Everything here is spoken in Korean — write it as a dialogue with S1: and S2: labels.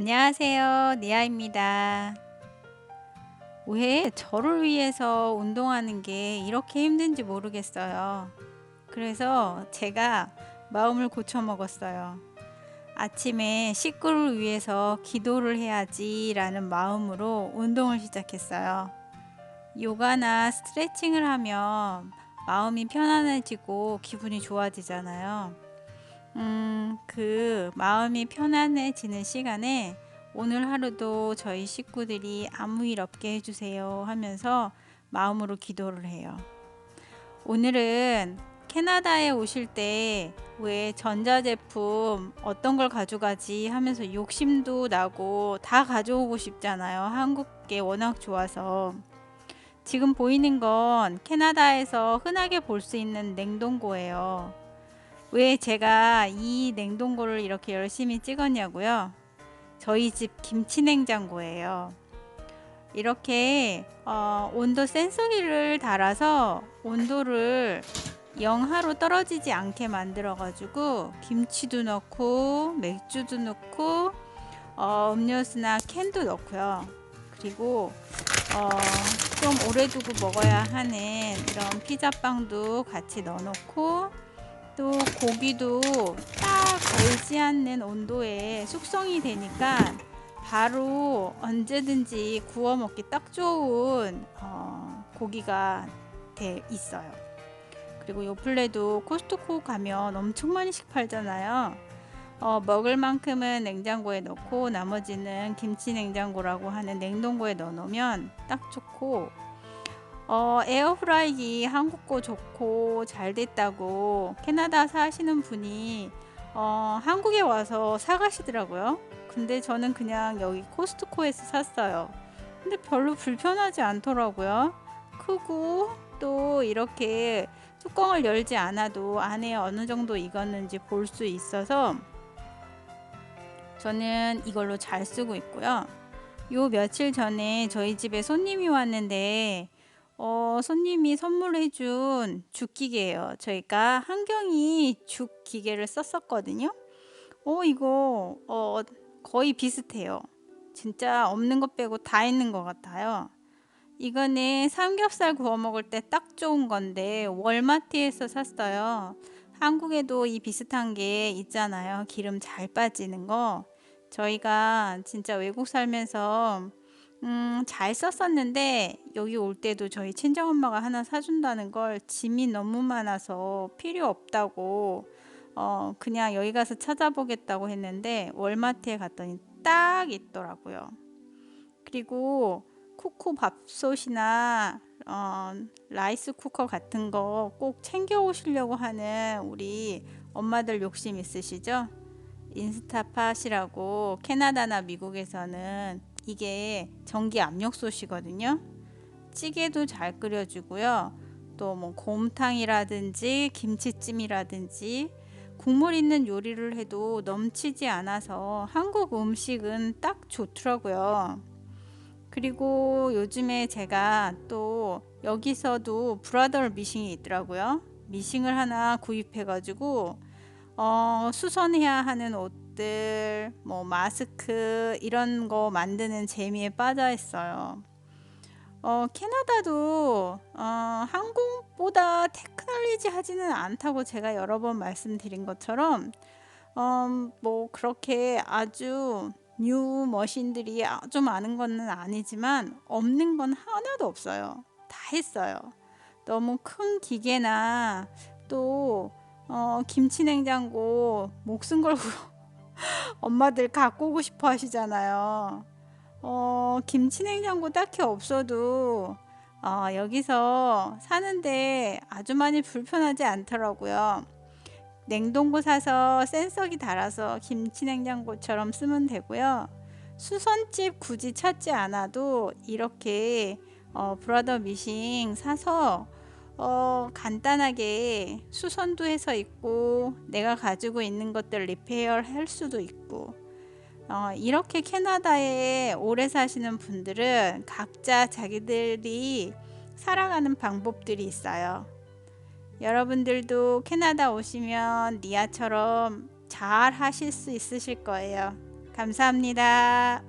S1: 안녕하세요. 니아입니다. 왜 저를 위해서 운동하는 게 이렇게 힘든지 모르겠어요. 그래서 제가 마음을 고쳐 먹었어요. 아침에 식구를 위해서 기도를 해야지 라는 마음으로 운동을 시작했어요. 요가나 스트레칭을 하면 마음이 편안해지고 기분이 좋아지잖아요. 음, 그 마음이 편안해지는 시간에 오늘 하루도 저희 식구들이 아무 일 없게 해주세요 하면서 마음으로 기도를 해요. 오늘은 캐나다에 오실 때 왜 전자제품 어떤 걸 가져가지 하면서 욕심도 나고 다 가져오고 싶잖아요. 한국게 워낙 좋아서. 지금 보이는 건 캐나다에서 흔하게 볼 수 있는 냉동고예요. 왜 제가 이 냉동고를 이렇게 열심히 찍었냐고요? 저희 집 김치 냉장고예요. 이렇게 어, 온도 센서기를 달아서 온도를 영하로 떨어지지 않게 만들어 가지고 김치도 넣고 맥주도 넣고 어, 음료수나 캔도 넣고요. 그리고 어, 좀 오래 두고 먹어야 하는 이런 피자빵도 같이 넣어 놓고 또 고기도 딱 걸지 않는 온도에 숙성이 되니까 바로 언제든지 구워 먹기 딱 좋은 어, 고기가 돼 있어요. 그리고 요플레도 코스트코 가면 엄청 많이씩 팔잖아요. 어, 먹을 만큼은 냉장고에 넣고 나머지는 김치 냉장고라고 하는 냉동고에 넣어 놓으면 딱 좋고 어, 에어프라이기 한국 거 좋고 잘 됐다고 캐나다 사시는 분이 어, 한국에 와서 사가시더라고요. 근데 저는 그냥 여기 코스트코에서 샀어요. 근데 별로 불편하지 않더라고요. 크고 또 이렇게 뚜껑을 열지 않아도 안에 어느 정도 익었는지 볼 수 있어서 저는 이걸로 잘 쓰고 있고요. 요 며칠 전에 저희 집에 손님이 왔는데 어, 손님이 선물해준 죽기계예요. 저희가 한경이 죽기계를 썼었거든요. 어, 이거 어, 거의 비슷해요. 진짜 없는 것 빼고 다 있는 것 같아요. 이거는 삼겹살 구워 먹을 때 딱 좋은 건데 월마트에서 샀어요. 한국에도 이 비슷한 게 있잖아요. 기름 잘 빠지는 거. 저희가 진짜 외국 살면서 음, 잘 썼었는데 여기 올 때도 저희 친정엄마가 하나 사준다는 걸 짐이 너무 많아서 필요 없다고 어, 그냥 여기 가서 찾아보겠다고 했는데 월마트에 갔더니 딱 있더라고요. 그리고 쿠쿠 밥솥이나 어, 라이스 쿠커 같은 거 꼭 챙겨 오시려고 하는 우리 엄마들 욕심 있으시죠? 인스타팟이라고 캐나다나 미국에서는 이게 전기 압력솥이거든요. 찌개도 잘 끓여주고요. 또 뭐 곰탕이라든지 김치찜이라든지 국물 있는 요리를 해도 넘치지 않아서 한국 음식은 딱 좋더라고요. 그리고 요즘에 제가 또 여기서도 브라더 미싱이 있더라고요. 미싱을 하나 구입해가지고 어, 수선해야 하는 옷 옷들, 뭐 마스크 이런 거 만드는 재미에 빠져 있어요. 어, 캐나다도 어, 한국보다 테크놀리지 하지는 않다고 제가 여러 번 말씀드린 것처럼 어, 뭐 그렇게 아주 뉴 머신들이 아주 많은 것은 아니지만 없는 건 하나도 없어요. 다 했어요. 너무 큰 기계나 또 어, 김치 냉장고 목숨 걸고 엄마들 갖고 오고 싶어 하시잖아요. 어, 김치 냉장고 딱히 없어도 어, 여기서 사는데 아주 많이 불편하지 않더라고요. 냉동고 사서 센서기 달아서 김치 냉장고처럼 쓰면 되고요. 수선집 굳이 찾지 않아도 이렇게 어, 브라더 미싱 사서 어, 간단하게 수선도 해서 있고 내가 가지고 있는 것들 리페어 할 수도 있고 어, 이렇게 캐나다에 오래 사시는 분들은 각자 자기들이 살아가는 방법들이 있어요. 여러분들도 캐나다 오시면 니아처럼 잘 하실 수 있으실 거예요. 감사합니다.